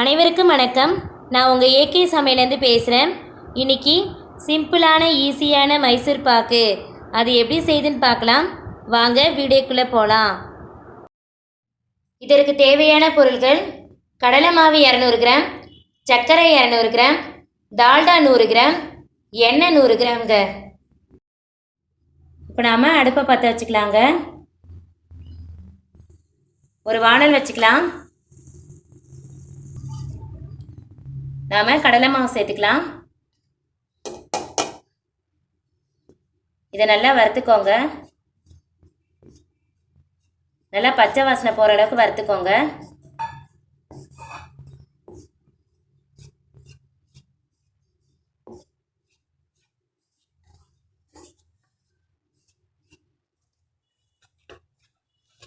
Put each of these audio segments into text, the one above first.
அனைவருக்கும் வணக்கம். நான் உங்கள் ஏகே சமையலேருந்து பேசுகிறேன் இன்னைக்கு சிம்பிளான ஈஸியான மைசூர் பாக்கு. அது எப்படி செய்துன்னு பார்க்கலாம். வாங்க வீடியோக்குள்ளே போகலாம் இதற்கு தேவையான பொருட்கள் கடலை மாவு இரநூறு கிராம் சர்க்கரை இரநூறு கிராம் டால்டா நூறு கிராம் எண்ணெய் நூறு கிராம்ங்க. இப்போ நாம் அடுப்பை பற்ற வச்சுக்கலாங்க. ஒரு வானல் வச்சுக்கலாம். நாம் கடலை மாவு சேர்த்துக்கலாம். இதை நல்லா வறுத்துக்கோங்க. நல்லா பச்சை வாசனை போகிற அளவுக்கு வறுத்துக்கோங்க.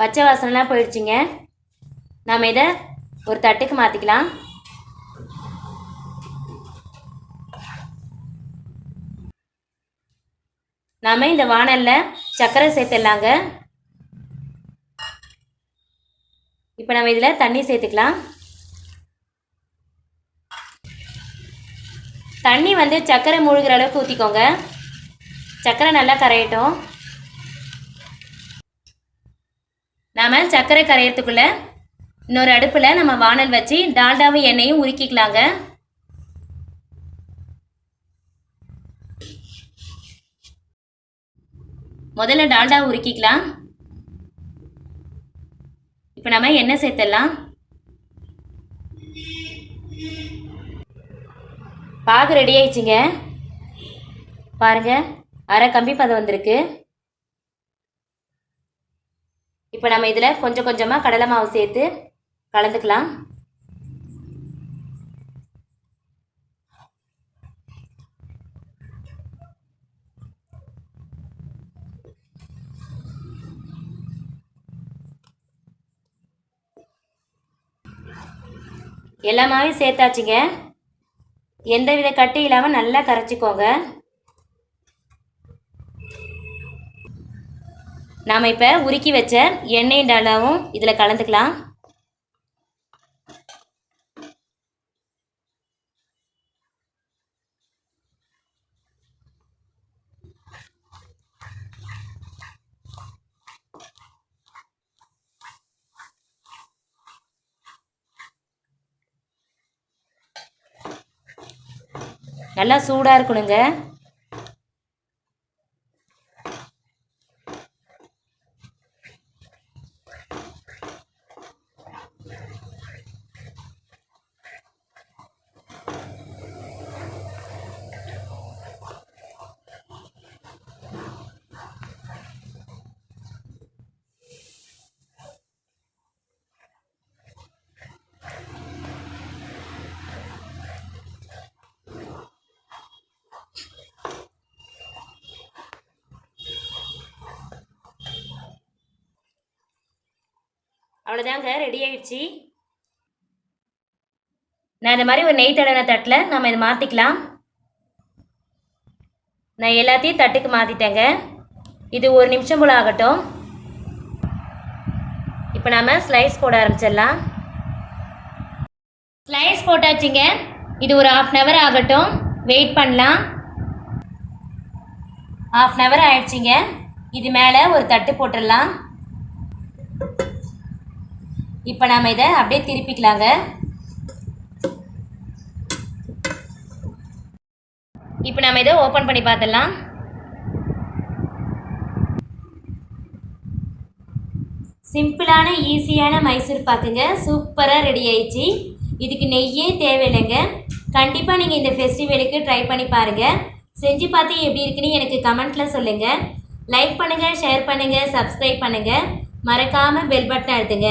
பச்சை வாசனைலாம் போயிடுச்சுங்க. நாம் இதை ஒரு தட்டுக்கு மாற்றிக்கலாம் நாம் இந்த வானலில் சர்க்கரை சேர்த்துடலாங்க. இப்போ நம்ம இதில் தண்ணி சேர்த்துக்கலாம். தண்ணி வந்து சர்க்கரை மூழ்கிற அளவுக்கு ஊற்றிக்கோங்க சர்க்கரை நல்லா கரையட்டும். நாம் சர்க்கரை கரையிறதுக்குள்ளே இன்னொரு அடுப்பில் நம்ம வானல் வச்சு டால்டாவும் எண்ணெயும் உருக்கிக்கலாங்க. முதல்ல டால்டா உருக்கிக்கலாம். இப்போ நம்ம எண்ணெய் சேர்த்துடலாம் பாகு ரெடி ஆயிடுச்சுங்க. பாருங்க அரை கம்பி பதம் வந்திருக்கு. இப்போ நம்ம இதில் கொஞ்சம் கொஞ்சமாக கடலை மாவு சேர்த்து கலந்துக்கலாம். எல்லா மாவையும் சேர்த்தாச்சுங்க. எந்த வித கட்டி இல்லாமல் நல்லா கரைச்சிக்கோங்க. நாம் இப்போ உருக்கி வச்ச எண்ணெய் டாலாவும் இதில் கலந்துக்கலாம். நல்லா சூடாக இருக்கணுங்க. அவ்வளோதாங்க ரெடி ஆயிடுச்சு. நான் இந்த மாதிரி ஒரு நெய் தடவை தட்டில் நம்ம இதை மாற்றிக்கலாம் நான் எல்லாத்தையும் தட்டுக்கு மாற்றிட்டேங்க இது ஒரு நிமிஷம் போல் ஆகட்டும். இப்போ நாம் ஸ்லைஸ் போட ஆரம்பிச்சிடலாம். ஸ்லைஸ் போட்டாச்சுங்க. இது ஒரு ஆஃப் அன் ஹவர் ஆகட்டும். வெயிட் பண்ணலாம். ஆஃப் அன் ஹவர் ஆயிடுச்சுங்க. இது மேலே ஒரு தட்டு போட்டுடலாம். இப்போ நாம் இதை அப்படியே திருப்பிக்கலாங்க. இப்போ நம்ம இதை ஓப்பன் பண்ணி பார்த்துடலாம். சிம்பிளான ஈஸியான மைசூர் பாக்குங்க. சூப்பராக ரெடி ஆயிடுச்சு. இதுக்கு நெய்யே தேவையில்லைங்க. கண்டிப்பாக நீங்கள் இந்த ஃபெஸ்டிவலுக்கு ட்ரை பண்ணி பாருங்கள் செஞ்சு பார்த்து எப்படி இருக்குன்னு எனக்கு கமெண்ட்டில் சொல்லுங்கள் லைக் பண்ணுங்கள் ஷேர் பண்ணுங்கள் சப்ஸ்கிரைப் பண்ணுங்கள் மறக்காமல் பெல் பட்டன் அழுத்துங்க.